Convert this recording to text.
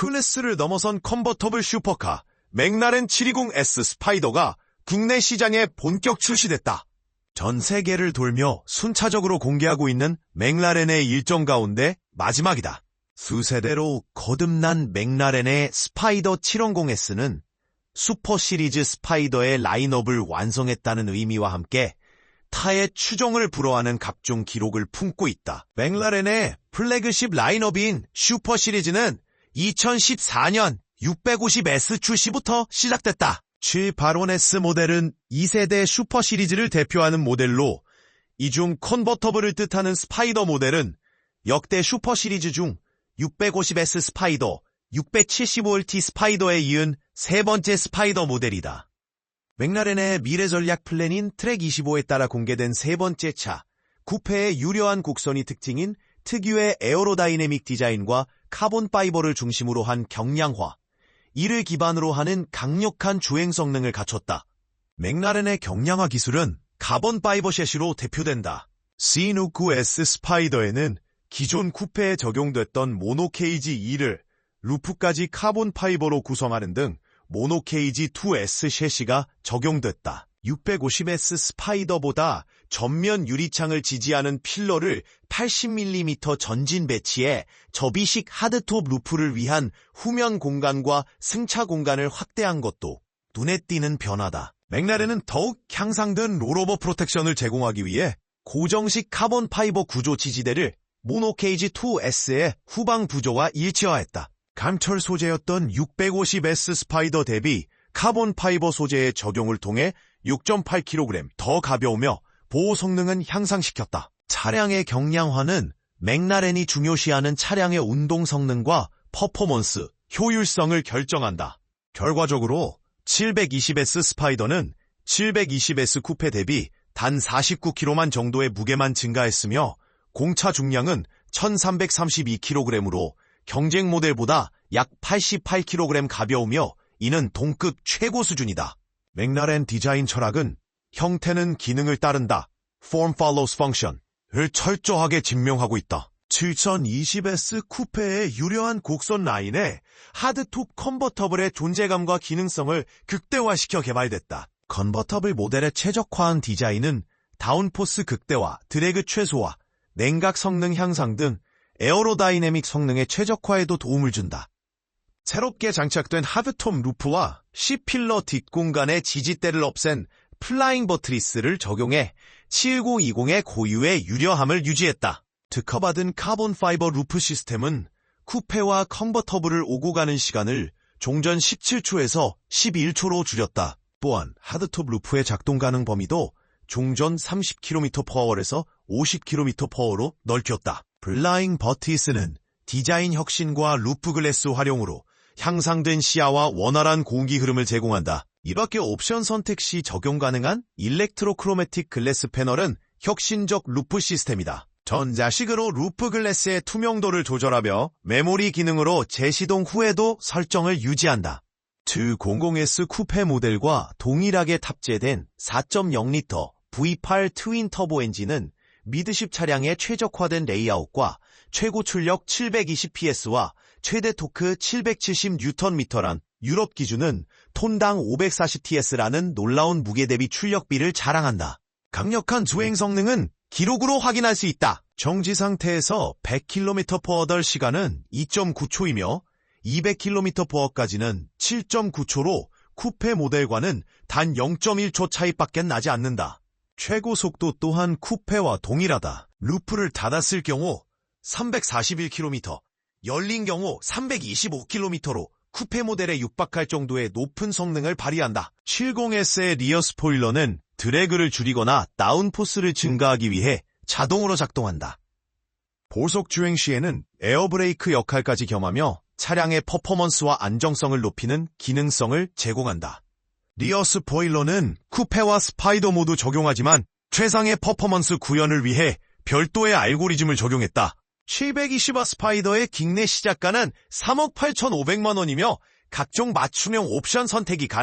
클래스를 넘어선 컨버터블 슈퍼카 맥라렌 720S 스파이더가 국내 시장에 본격 출시됐다. 전 세계를 돌며 순차적으로 공개하고 있는 맥라렌의 일정 가운데 마지막이다. 수세대로 거듭난 맥라렌의 스파이더 710S는 슈퍼 시리즈 스파이더의 라인업을 완성했다는 의미와 함께 타의 추종을 불허하는 각종 기록을 품고 있다. 맥라렌의 플래그십 라인업인 슈퍼 시리즈는 2014년 650S 출시부터 시작됐다. 781S 모델은 2세대 슈퍼 시리즈를 대표하는 모델로 이 중 컨버터블을 뜻하는 스파이더 모델은 역대 슈퍼 시리즈 중 650S 스파이더, 675LT 스파이더에 이은 세 번째 스파이더 모델이다. 맥라렌의 미래 전략 플랜인 트랙 25에 따라 공개된 세 번째 차, 쿠페의 유려한 곡선이 특징인 특유의 에어로다이내믹 디자인과 카본 파이버를 중심으로 한 경량화, 이를 기반으로 하는 강력한 주행 성능을 갖췄다. 맥라렌의 경량화 기술은 카본 파이버 셰시로 대표된다. C69S 스파이더에는 기존 쿠페에 적용됐던 모노케이지 2를 루프까지 카본 파이버로 구성하는 등 모노케이지 2S 셰시가 적용됐다. 650S 스파이더보다 전면 유리창을 지지하는 필러를 80mm 전진 배치해 접이식 하드톱 루프를 위한 후면 공간과 승차 공간을 확대한 것도 눈에 띄는 변화다. 맥라렌은 더욱 향상된 롤오버 프로텍션을 제공하기 위해 고정식 카본 파이버 구조 지지대를 모노케이지 2S의 후방 부조와 일치화했다. 감철 소재였던 650S 스파이더 대비 카본 파이버 소재의 적용을 통해 6.8kg 더 가벼우며 보호 성능은 향상시켰다. 차량의 경량화는 맥라렌이 중요시하는 차량의 운동 성능과 퍼포먼스, 효율성을 결정한다. 결과적으로 720S 스파이더는 720S 쿠페 대비 단 49kg만 정도의 무게만 증가했으며 공차 중량은 1332kg으로 경쟁 모델보다 약 88kg 가벼우며 이는 동급 최고 수준이다. 맥라렌 디자인 철학은 형태는 기능을 따른다. Form follows function을 철저하게 증명하고 있다. 7020S 쿠페의 유려한 곡선 라인에 하드톱 컨버터블의 존재감과 기능성을 극대화시켜 개발됐다. 컨버터블 모델의 최적화한 디자인은 다운포스 극대화, 드래그 최소화, 냉각 성능 향상 등 에어로다이내믹 성능의 최적화에도 도움을 준다. 새롭게 장착된 하드톱 루프와 C필러 뒷공간의 지지대를 없앤 플라잉 버트리스를 적용해 7020의 고유의 유려함을 유지했다. 특허받은 카본 파이버 루프 시스템은 쿠페와 컨버터블을 오고 가는 시간을 종전 17초에서 11초로 줄였다. 또한 하드톱 루프의 작동 가능 범위도 종전 30km/h에서 50km/h로 넓혔다. 플라잉 버티스는 디자인 혁신과 루프 글래스 활용으로 향상된 시야와 원활한 공기 흐름을 제공한다. 이밖에 옵션 선택 시 적용 가능한 일렉트로크로매틱 글래스 패널은 혁신적 루프 시스템이다. 전자식으로 루프 글래스의 투명도를 조절하며 메모리 기능으로 재시동 후에도 설정을 유지한다. 200S 쿠페 모델과 동일하게 탑재된 4.0L V8 트윈 터보 엔진은 미드십 차량의 최적화된 레이아웃과 최고 출력 720ps와 최대 토크 770Nm란 유럽 기준은 톤당 540TS라는 놀라운 무게 대비 출력비를 자랑한다. 강력한 주행 성능은 기록으로 확인할 수 있다. 정지 상태에서 100km/h 시간은 2.9초이며 200km/h까지는 7.9초로 쿠페 모델과는 단 0.1초 차이밖에 나지 않는다. 최고 속도 또한 쿠페와 동일하다. 루프를 닫았을 경우 341km, 열린 경우 325km로 쿠페 모델에 육박할 정도의 높은 성능을 발휘한다. 70S의 리어 스포일러는 드래그를 줄이거나 다운포스를 증가하기 위해 자동으로 작동한다. 보속 주행 시에는 에어브레이크 역할까지 겸하며 차량의 퍼포먼스와 안정성을 높이는 기능성을 제공한다. 리어 스포일러는 쿠페와 스파이더 모두 적용하지만 최상의 퍼포먼스 구현을 위해 별도의 알고리즘을 적용했다. 720화 스파이더의 국내 시작가는 3억 8,500만 원이며 각종 맞춤형 옵션 선택이 가능